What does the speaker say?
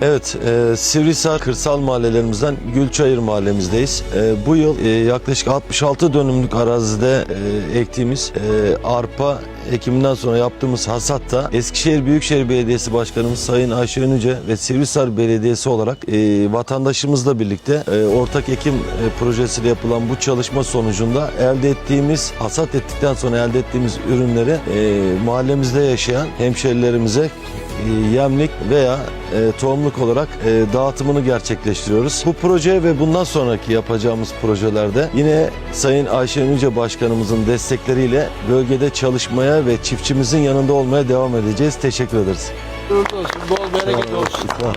Evet, e, Sivrisar kırsal mahallelerimizden Gülçayır mahallemizdeyiz. E, bu yıl e, yaklaşık 66 dönümlük arazide e, ektiğimiz e, arpa ekiminden sonra yaptığımız hasatta Eskişehir Büyükşehir Belediyesi Başkanımız Sayın Ayşe Ünüce ve Sivrisar Belediyesi olarak e, vatandaşımızla birlikte e, ortak ekim e, projesiyle yapılan bu çalışma sonucunda elde ettiğimiz, hasat ettikten sonra elde ettiğimiz ürünleri e, mahallemizde yaşayan hemşerilerimize e, yemlik veya e, tohumluk olarak e, dağıtımını gerçekleştiriyoruz. Bu proje ve bundan sonraki yapacağımız projelerde yine Sayın Ayşe Ünlüce Başkanımızın destekleriyle bölgede çalışmaya ve çiftçimizin yanında olmaya devam edeceğiz. Teşekkür ederiz. Bol bereket olsun. Sağ olun.